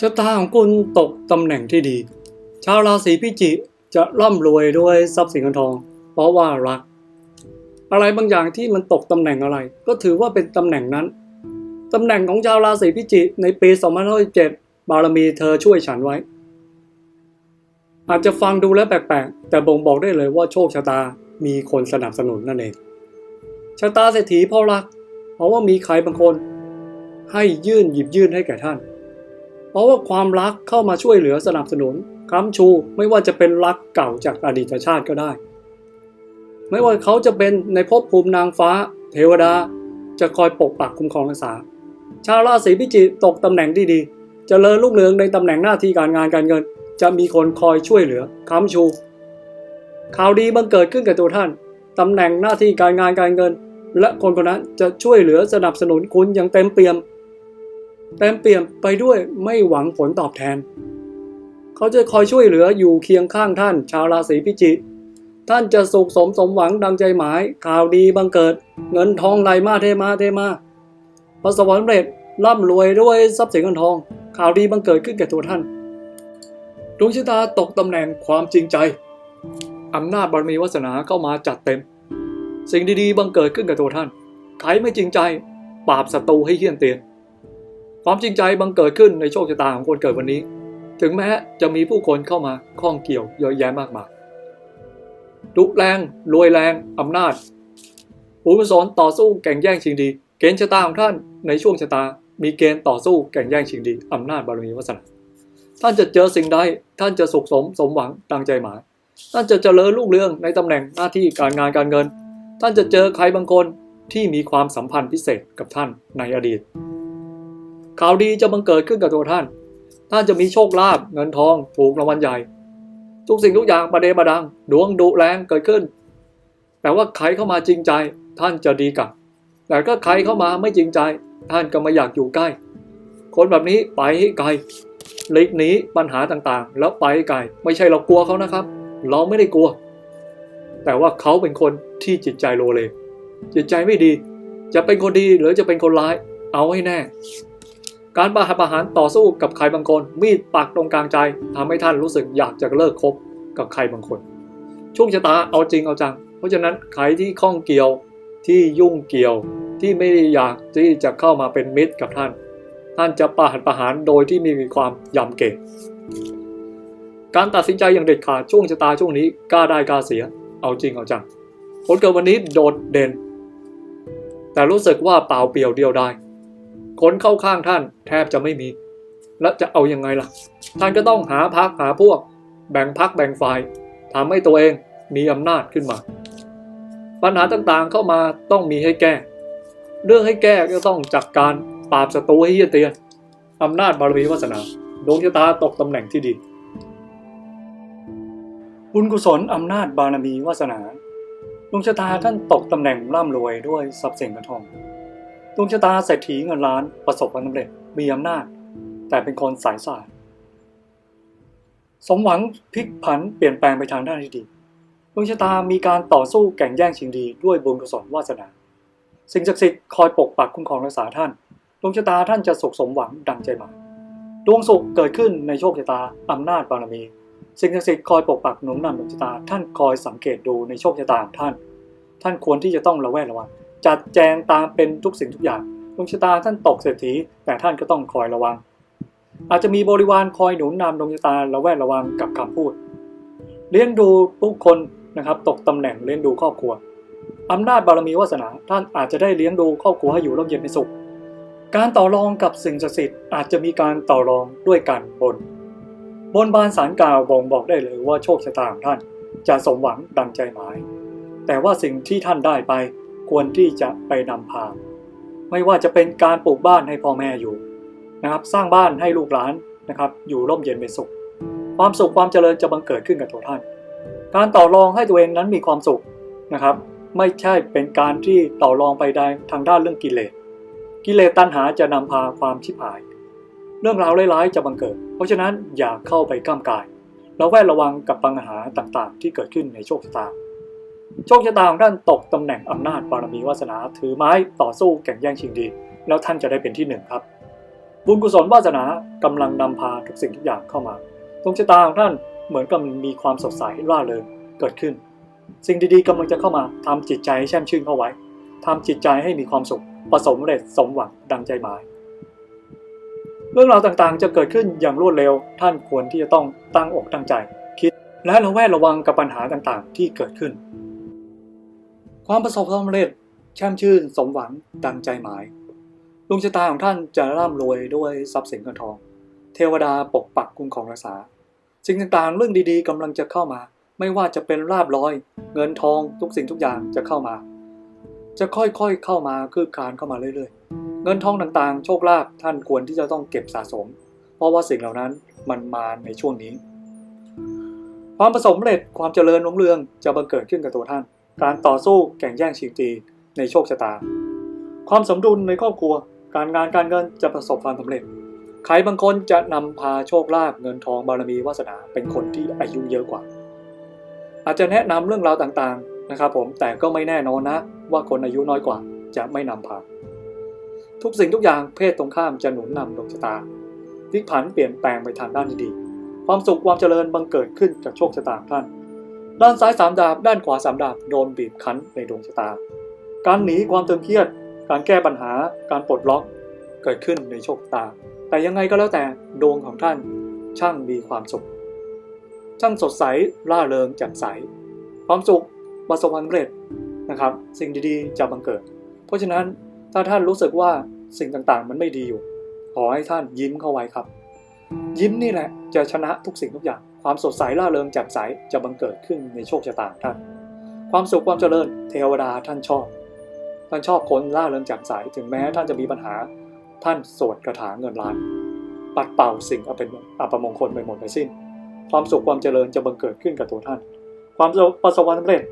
ชะตาของคุณตกตำแหน่งที่ดี ชาวราศีพิจิกจะร่ำรวยด้วยทรัพย์สินเงินทอง เพราะว่ารัก อะไรบางอย่างที่มันตกตำแหน่งอะไร ก็ถือว่าเป็นตำแหน่งนั้นตำแหน่งของชาวราศีพิจิกในปี2507บารมีเธอช่วยฉันไว้ อาจจะฟังดูแล้วแปลกๆ แต่บ่งบอกได้เลยว่าโชคชะตามีคนสนับสนุนนั่นเองชะตาเศรษฐีเพราะรัก เพราะว่ามีใครบางคน ให้ยื่นหยิบยื่นให้แก่ท่าน เพราะว่าความรักเข้ามาช่วยเหลือสนับสนุนค้ำชูไม่ว่าจะเป็นรักเก่าจากอดีตชาติก็ได้ ไม่ว่าเขาจะเป็นในภพภูมินางฟ้า เทวดา จะคอยปกปักคุ้มครองรักษา ชาวราศีพิจิกตกตำแหน่งที่ดีจเจริญรุ่งเรืองในตำแหน่งหน้าที่การงานการเงิน จะมีคนคอยช่วยเหลือค้ำชู ข่าวดีบังเกิดขึ้นกับตัวท่านตำแหน่งหน้าที่การงานการเงิน และคนคนนั้นจะช่วยเหลือสนับสนุนคุณอย่างเต็มเปี่ยม เต็มเปี่ยมไปด้วยไม่หวังผลตอบแทน เขาจะคอยช่วยเหลืออยู่เคียงข้างท่าน ชาวราศีพิจิกท่านจะสุขสมสมหวังดังใจหมาย ข่าวดีบังเกิด เงินทองไหลมาเทมาเทมาประสบความสำเร็จร่ำรวยด้วยทรัพย์สินเงินทอง ข่าวดีบังเกิดขึ้นแก่ตัวท่านดวงชะตาตกตำแหน่งความจริงใจอำนาจบารมีวาสนาเข้ามาจัดเต็ม สิ่งดีๆบังเกิดขึ้นกับตัวท่าน ใครไม่จริงใจ ปราบศัตรูให้เฮี้ยนเตียน ความจริงใจบังเกิดขึ้นในโชคชะตาของคนเกิดวันนี้ ถึงแม้จะมีผู้คนเข้ามาข้องเกี่ยวเยอะแยะมากมายดุแรงรวยแรงอำนาจภูมิสอนต่อสู้แข่งแย่งชิงดี เกณฑ์ชะตาของท่านในช่วงชะตา มีเกณฑ์ต่อสู้แข่งแย่งชิงดีอำนาจบารมีวาสนาท่านจะเจอสิ่งใดท่านจะสุขสมสมหวังดังใจหมาย ท่านจะเจริญรุ่งเรืองในตำแหน่งหน้าที่การงานการเงิน ท่านจะเจอใครบางคนที่มีความสัมพันธ์พิเศษกับท่านในอดีต ข่าวดีจะบังเกิดขึ้นกับตัวท่าน ท่านจะมีโชคลาภเงินทองถูกรางวัลใหญ่ ทุกสิ่งทุกอย่างประเดประดัง ดวงดุแรงเกิดขึ้น แต่ว่าใครเข้ามาจริงใจท่านจะดีกับ แต่ก็ใครเข้ามาไม่จริงใจ ท่านก็ไม่อยากอยู่ใกล้ คนแบบนี้ไปให้ไกลหลีกหนีปัญหาต่างๆ แล้วไปไกลไม่ใช่เรากลัวเขานะครับ เราไม่ได้กลัว แต่ว่าเขาเป็นคนที่จิตใจโลเลจิตใจไม่ดี จะเป็นคนดีหรือจะเป็นคนร้าย เอาให้แน่ การประหาประหารต่อสู้กับใครบางคน มีดปักตรงกลางใจทำให้ท่านรู้สึกอยากจะเลิกคบกับใครบางคน ช่วงชะตาเอาจริงเอาจัง เพราะฉะนั้นใครที่ข้องเกี่ยวที่ยุ่งเกี่ยวที่ไม่ได้อยากที่จะเข้ามาเป็นมิตรกับท่าน ท่านจะประหารประหารโดยที่ไม่มีความยำเก่งการตัดสินใจอย่างเด็ดขาดช่วงชะตาช่วงนี้กล้าได้กล้าเสีย เอาจริงเอาจังคนเกิดวันนี้โดดเด่น แต่รู้สึกว่าเปล่าเปลี่ยวเดียวดาย คนเข้าข้างท่านแทบจะไม่มี แล้วจะเอายังไงล่ะ ท่านก็ต้องหาพักหาพวก แบ่งพักแบ่งฝ่ายทำให้ตัวเองมีอำนาจขึ้นมา ปัญหาต่างๆเข้ามาต้องมีให้แก้ เรื่องให้แก้ก็ต้องจัดกการปราบศัตรูให้เฮียเตียนอำนาจบารมีวาสนาดวงชะตาตกตำแหน่งที่ดี บุญกุศลอำนาจบารมีวาสนาดวงชะตาท่านตกตำแหน่งร่ำรวยด้วยทรัพย์สินเงินทอง ดวงชะตาเศรษฐีเงินล้านประสบความสำเร็จมีอำนาจ แต่เป็นคนสายสายสมหวังพลิกผันเปลี่ยนแปลงไปทางด้านที่ดีดวงชะตามีการต่อสู้แข่งแย่งชิงดีด้วยบุญกุศลวาสนา สิ่งศักดิ์สิทธิ์คอยปกปักคุ้มครองรักษาท่านดวงชะตาท่านจะสุขสมหวังดังใจหมายดวงสุขเกิดขึ้นในโชคชะตาอำนาจบารมี สิ่งศักดิ์สิทธิ์คอยปกปักหนุนนำดวงชะตา ท่านคอยสังเกตดูในโชคชะตาของท่าน ท่านควรที่จะต้องระแวดระวัง จัดแจงตามเป็นทุกสิ่งทุกอย่างดวงชะตาท่านตกเศรษฐีแต่ท่านก็ต้องคอยระวัง อาจจะมีบริวารคอยหนุนนำดวงชะตาระแวดระวังกับคำพูด เลี้ยงดูผู้คนนะครับตกตำแหน่งเลี้ยงดูครอบครัวอำนาจบารมีวาสนาท่านอาจจะได้เลี้ยงดูครอบครัวให้อยู่ร่มเย็นเป็นสุข การต่อรองกับสิ่งศักดิ์สิทธิ์อาจจะมีการต่อรองด้วยการบน บนบานสารกล่าวบ่งบอกได้เลยว่าโชคชะตาของท่านจะสมหวังดังใจหมาย แต่ว่าสิ่งที่ท่านได้ไป ควรที่จะไปนำพา ไม่ว่าจะเป็นการปลูกบ้านให้พ่อแม่อยู่นะครับ สร้างบ้านให้ลูกหลานนะครับ อยู่ร่มเย็นเป็นสุข ความสุขความเจริญจะบังเกิดขึ้นกับตัวท่าน การต่อรองให้ตัวเองนั้นมีความสุขนะครับ ไม่ใช่เป็นการที่ต่อรองไปได้ทางด้านเรื่องกิเลส กิเลสตัณหาจะนำพาความชิบหาย เรื่องราวร้ายๆจะบังเกิด เพราะฉะนั้นอย่าเข้าไปก้ามกาย เราแวดระวังกับปัญหาต่างๆ ที่เกิดขึ้นในโชคชะตา โชคชะตาของท่านตกตำแหน่งอำนาจบารมีวาสนาถือไม้ต่อสู้แข่งแย่งชิงดี แล้วท่านจะได้เป็นที่หนึ่งครับ บุญกุศลวาสนากำลังนำพาทุกสิ่งทุกอย่างเข้ามาดวงชะตาของท่านเหมือนกับมีความสดใสร่าเริงเกิดขึ้น สิ่งดีๆกำลังจะเข้ามาทำจิตใจให้แช่มชื่นเข้าไว้ทำจิตใจให้มีความสุขประสบเร็จสมหวังดังใจหมาย เรื่องราวต่างๆ จะเกิดขึ้นอย่างรวดเร็ว ท่านควรที่จะต้องตั้งอกตั้งใจ คิดและระแวดระวังกับปัญหาต่างๆ ที่เกิดขึ้น ความประสบความสำเร็จแช่มชื่นสมหวังดังใจหมายดวงชะตาของท่านจะร่ำรวยด้วยทรัพย์สินเงินทอง เทวดาปกปักคุ้มครองรักษา สิ่งต่างๆ เรื่องดีๆกำลังจะเข้ามา ไม่ว่าจะเป็นลาบลอย เงินทองทุกสิ่งทุกอย่างจะเข้ามา จะค่อยๆเข้ามาคืบคลานเข้ามาเรื่อยๆ เงินทองต่างๆ โชคลาภท่านควรที่จะต้องเก็บสะสม เพราะว่าสิ่งเหล่านั้นมันมาในช่วงนี้ ความประสบความเร็จความเจริญรุ่งเรืองจะบังเกิดขึ้นกับตัวท่าน การต่อสู้แข่งแย่งชิงดีในโชคชะตา ความสมดุลในครอบครัว การงานการเงินจะประสบความสำเร็จ ใครบางคนจะนำพาโชคลาภเงินทองบารมีวาสนาเป็นคนที่อายุเยอะกว่า อาจจะแนะนำเรื่องราวต่างๆนะครับผมแต่ก็ไม่แน่นอนนะ ว่าคนอายุน้อยกว่าจะไม่นำพา ทุกสิ่งทุกอย่างเพศตรงข้ามจะหนุนนำดวงชะตาพลิกผันเปลี่ยนแปลงไปทางด้านดีความสุขความเจริญบังเกิดขึ้นจากโชคชะตาท่าน ด้านซ้ายสามดาบ ด้านขวาสามดาบ โดนบีบคั้นในดวงชะตา การหนีความตึงเครียด การแก้ปัญหา การปลดล็อก เกิดขึ้นในโชคตา แต่ยังไงก็แล้วแต่ดวงของท่านช่างมีความสุข ช่างสดใส ร่าเริงแจ่มใส ความสุขประสบความสำเร็จนะครับ สิ่งดีๆจะบังเกิด เพราะฉะนั้นถ้าท่านรู้สึกว่าสิ่งต่างๆ มันไม่ดีอยู่ ขอให้ท่านยิ้มเข้าไว้ครับ ยิ้มนี่แหละจะชนะทุกสิ่งทุกอย่าง ความสดใสร่าเริงแจ่มใสจะบังเกิดขึ้นในโชคชะตาของท่าน ความสุขความเจริญเทวดาท่านชอบ ท่านชอบคนร่าเริงแจ่มใสถึงแม้ท่านจะมีปัญหา ท่านสวดคาถาเงินล้าน ปัดเป่าสิ่งอัปเป็นอัปมงคลไปหมดไปสิ้น ความสุขความเจริญจะบังเกิดขึ้นกับตัวท่าน ความประสบความสำเร็จ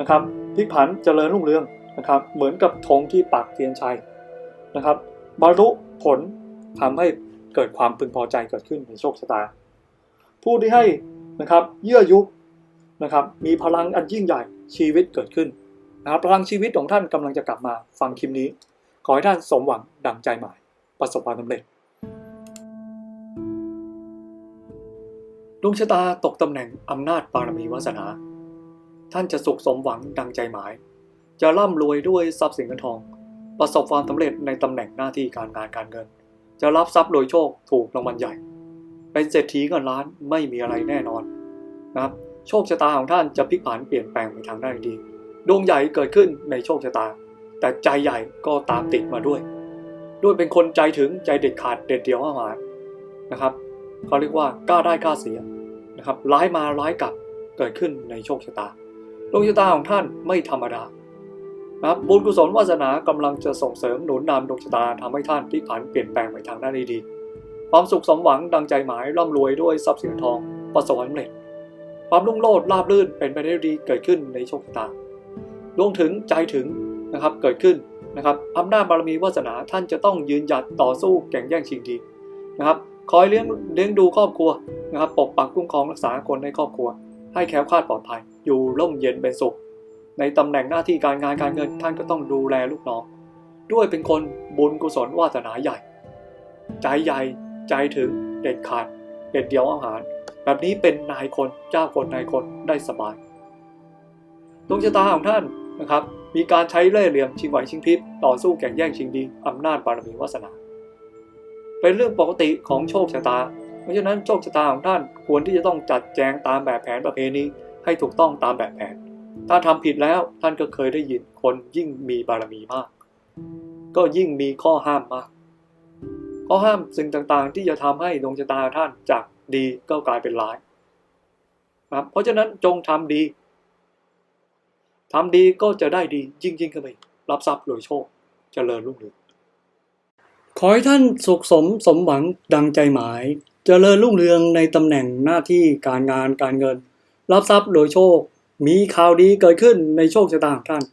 นะครับพลิกผันเจริญรุ่งเรืองนะครับเหมือนกับธงที่ปักเทียนชัยนะครับบรรลุผลทำให้เกิดความพึงพอใจเกิดขึ้นในโชคชะตา ผู้ที่ให้นะครับเยื่อยุนะครับมีพลังอันยิ่งใหญ่ชีวิตเกิดขึ้นนะครับพลังชีวิตของท่านกำลังจะกลับมาฟังคลิปนี้ ขอให้ท่านสมหวังดังใจหมายประสบความสำเร็จดวงชะตาตกตำแหน่งอำนาจบารมีวาสนา ท่านจะสุขสมหวังดังใจหมาย จะร่ำรวยด้วยทรัพย์สินเงินทอง ประสบความสำเร็จในตำแหน่งหน้าที่การงานการเงิน จะรับทรัพย์โดยโชคถูกรางวัลใหญ่ เป็นเศรษฐีเงินล้านไม่มีอะไรแน่นอนนะครับโชคชะตาของท่านจะพลิกผันเปลี่ยนแปลงไปทางด้านดี ดวงใหญ่เกิดขึ้นในโชคชะตา แต่ใจใหญ่ก็ตามติดมาด้วย ด้วยเป็นคนใจถึงใจเด็ดขาดเด็ดเดี่ยวหากนะครับเขาเรียกว่ากล้าได้กล้าเสียนะครับร้ายมาร้ายกลับเกิดขึ้นในโชคชะตาดวงชะตาของท่านไม่ธรรมดานะครับบุญกุศลวาสนากำลังจะส่งเสริมหนุนนำดวงชะตาทำให้ท่านพลิกผันเปลี่ยนแปลงไปทางด้านดีๆ ความสุขสมหวังดังใจหมายร่ำรวยด้วยทรัพย์สินทองประสบความสำเร็จ ความรุ่งโรจน์ราบรื่นเป็นไปได้ดีเกิดขึ้นในโชคชะตาดวงถึงใจถึงนะครับเกิดขึ้นนะครับอำนาจบารมีวาสนาท่านจะต้องยืนหยัดต่อสู้แข่งแย่งชิงดีนะครับคอยเลี้ยงเลี้ยงดูครอบครัวนะครับปกปักคุ้มครองรักษาคนในครอบครัว ให้แคล้วคลาดปลอดภัย อยู่ร่มเย็นเป็นสุข ในตำแหน่งหน้าที่การงานการเงินท่านก็ต้องดูแลลูกน้อง ด้วยเป็นคนบุญกุศลวาสนาใหญ่ ใจใหญ่ ใจถึงเด็ดขาด เด็ดเดียวอาหาร แบบนี้เป็นนายคนเจ้าคนนายคนได้สบายดวงชะตาของท่านนะครับ มีการใช้เล่ห์เหลี่ยมชิงไหวชิงพริบต่อสู้แข่งแย่งชิงดีอำนาจบารมีวาสนา เป็นเรื่องปกติของโชคชะตา เพราะฉะนั้นโชคชะตาของท่านควรที่จะต้องจัดแจงตามแบบแผนประเพณีให้ถูกต้องตามแบบแผน ถ้าทำผิดแล้วท่านก็เคยได้ยินคนยิ่งมีบารมีมาก ก็ยิ่งมีข้อห้ามมาก ข้อห้ามสิ่งต่างๆ ที่จะทำให้ดวงชะตาท่านจากดีก็กลายเป็นร้ายครับเพราะฉะนั้นจงทำดีทำดีก็จะได้ดียิ่งยิ่งขึ้นไปรับทรัพย์โดยโชคเจริญรุ่งเรืองขอให้ท่านสุขสมสมหวังดังใจหมายเจริญรุ่งเรืองในตำแหน่งหน้าที่การงานการเงิน รับทรัพย์โดยโชค มีข่าวดีเกิดขึ้นในโชคชะตาของท่าน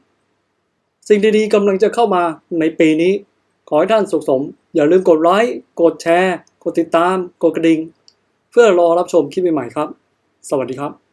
สิ่งดีๆกำลังจะเข้ามาในปีนี้ ขอให้ท่านสุขสม อย่าลืมกดไลค์ กดแชร์ กดติดตาม กดกระดิ่ง เพื่อรอรับชมคลิปใหม่ๆครับ สวัสดีครับ